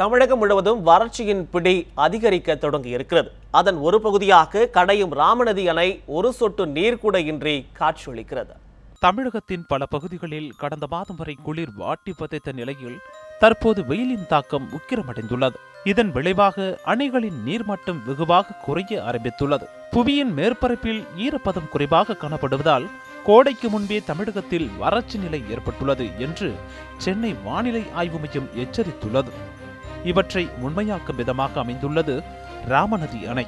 தமிழகம் முழுவதும் வறட்சியின் பிடி அதிகரிக்க தொடங்கி இருக்கிறது அதன் ஒரு பகுதியாக கடையும் ராமநதி அணை ஒரு சொட்டு நீர் கூட இன்றி காட்சியளிக்கிறது. தமிழகத்தின் பல பகுதிகளில் கடந்த மாதம் வரை குளிர் வாட்டி பதைத்த நிலையில் தற்போது வெயிலின் தாக்கம் உக்கிரமடைந்துள்ளது. இதன் விளைவாக அணைகளின் நீர்மட்டம் வெகுவாக குறைய ஆரம்பித்துள்ளது. புவியின் மேற்பரப்பில் ஈரப்பதம் குறைவாக காணப்படுவதால் கோடைக்கு முன்பே தமிழகத்தில் வறட்சி நிலை ஏற்பட்டுள்ளது என்று சென்னை வானிலை ஆய்வு மையம் எச்சரித்துள்ளது. இவற்றை உண்மையாக்கும் விதமாக அமைந்துள்ளது ராமநதி அணை.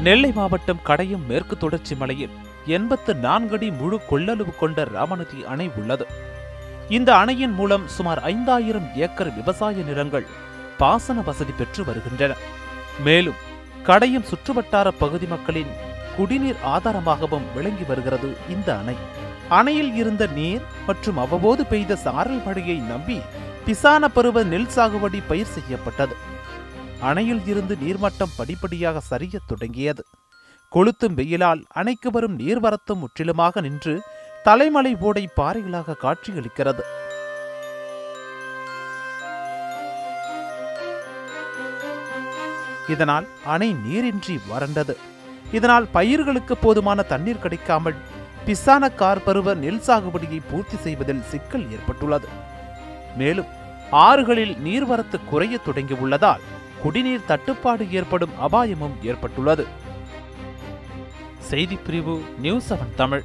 நெல்லை மாவட்டம் கடையும் மேற்கு தொடர்ச்சி மலையில் எண்பத்து நான்கடி முழு கொள்ளளவு கொண்ட ராமநதி அணை உள்ளது. இந்த அணையின் மூலம் சுமார் ஐந்தாயிரம் ஏக்கர் விவசாய நிலங்கள் பாசன வசதி பெற்று வருகின்றன. மேலும் கடையும் சுற்றுவட்டார பகுதி மக்களின் குடிநீர் ஆதாரமாகவும் விளங்கி வருகிறது இந்த அணை. அணையில் இருந்த நீர் மற்றும் அவ்வப்போது பெய்த சாரல் மழையை நம்பி பிசான பருவ நெல் சாகுபடி பயிர் செய்யப்பட்டது. அணையில் இருந்து நீர்மட்டம் படிப்படியாக சரியத் தொடங்கியது. கொளுத்தும் வெயிலால் அணைக்கு வரும் நீர்வரத்து முற்றிலுமாக நின்று தலைமலை ஓடை பாறைகளாக காட்சியளிக்கிறது. இதனால் அணை நீரின்றி வறண்டது. இதனால் பயிர்களுக்கு போதுமான தண்ணீர் கிடைக்காமல் பிசான கார் பருவ நெல் சாகுபடியை பூர்த்தி செய்வதில் சிக்கல் ஏற்பட்டுள்ளது. மேலும் ஆறுகளில் நீர்வரத்து குறைய தொடங்கியுள்ளதால் குடிநீர் தட்டுப்பாடு ஏற்படும் அபாயமும் ஏற்பட்டுள்ளது. செய்திப்பிரிவு நியூஸ் செவன் தமிழ்.